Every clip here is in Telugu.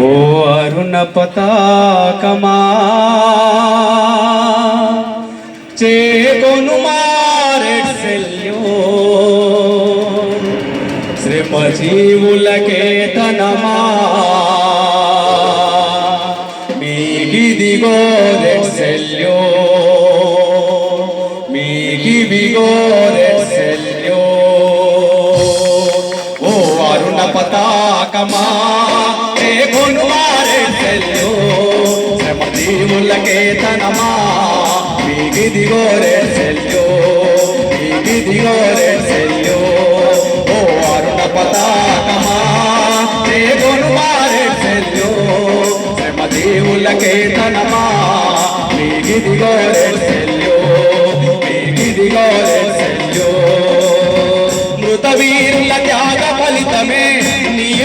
ఓ అరుణ పతాకమా చేకొను మారెడ్సెల్యో శ్రీపజీవులకే తనమా మీకిదిగో రెడ్సెల్యో మీకివిగో రెడ్సెల్యో పతాకమా ఏ కొనుమారే సెల్లు తనమా మీగిదిగో రే సెల్లు మీగిదిగో రే సెల్లు ఓ అరుణ పతాకమా ఏ కొనుమారే సెల్లు శ్రమ దీవులకే తనమా మీగిదిగో రే సెల్లు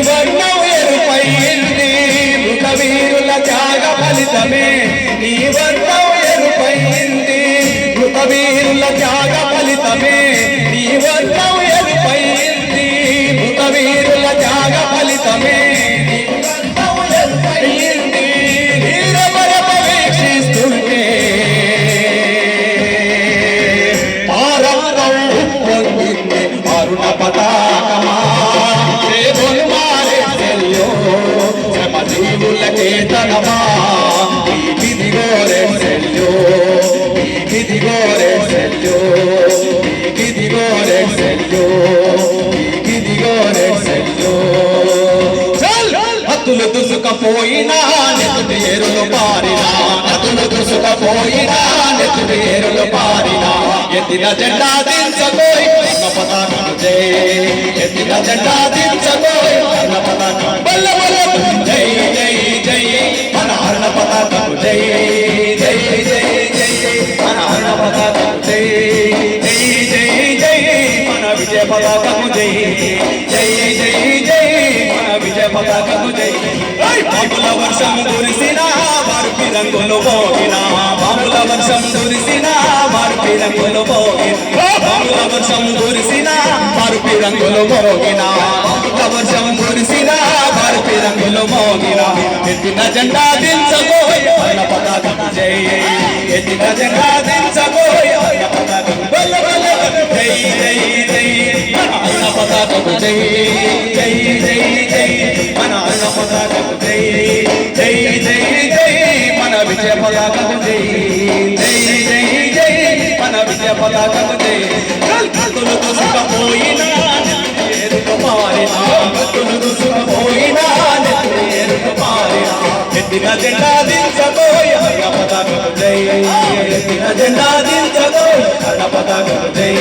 వర్ణం ఎరుపైంది మృత త్యాగ ఫలితమే నీ వర్ణం ఎరుపైంది మృత త్యాగ ఫలితమే నీ వర్ణం ఎరుపైంది మృత త్యాగ ఫలితమే నీ నెత్తుటి ఏరులు పారినా నదులు దుసుకపోయినా నెత్తులు ఏరులు పారినా. ఎత్తిన జెండా దించబోయి పతాకం జై. ఎత్తిన జెండా దించబోయి పతాకం బల్ల జై జై జై మన పతాకం జై. జై జై జై మన పతాకం జై. జై జై జై మన విజయ పతాకం జై. జై జై జై మన విజయ పతాకం జై వర్షం రంగులు పోగిన బాబుల వర్షం కురిసిన మార్పి రంగులు పోగిన. బాబుల వర్షం కురిసిన మార్పి రంగులు పోగిన బాబుల వర్షం కురిసిన మార్పి రంగులు పోగిన ఎత్తిన జెండా దించబోయ్ అన్న పతాకం జై. ఎత్తిన జెండా దించబోయ్ అన్న పతాకం బల్ల బల్ల జై జై జై. అన్న పతాకం జై. జై జై జై. మన అన్న పతాకం జై. జై జై. విజయ జై జై జై జై మన విజయ పతాకం జై కత్తులు దుసుకపోయినా ఎరుకు మారినా కత్తులు దుసుకపోయినా ఎరుకు మారినా ఎత్తిన జెండా దించబోయ్ అన్న జై ఎత్తిన జెండా అన్న జై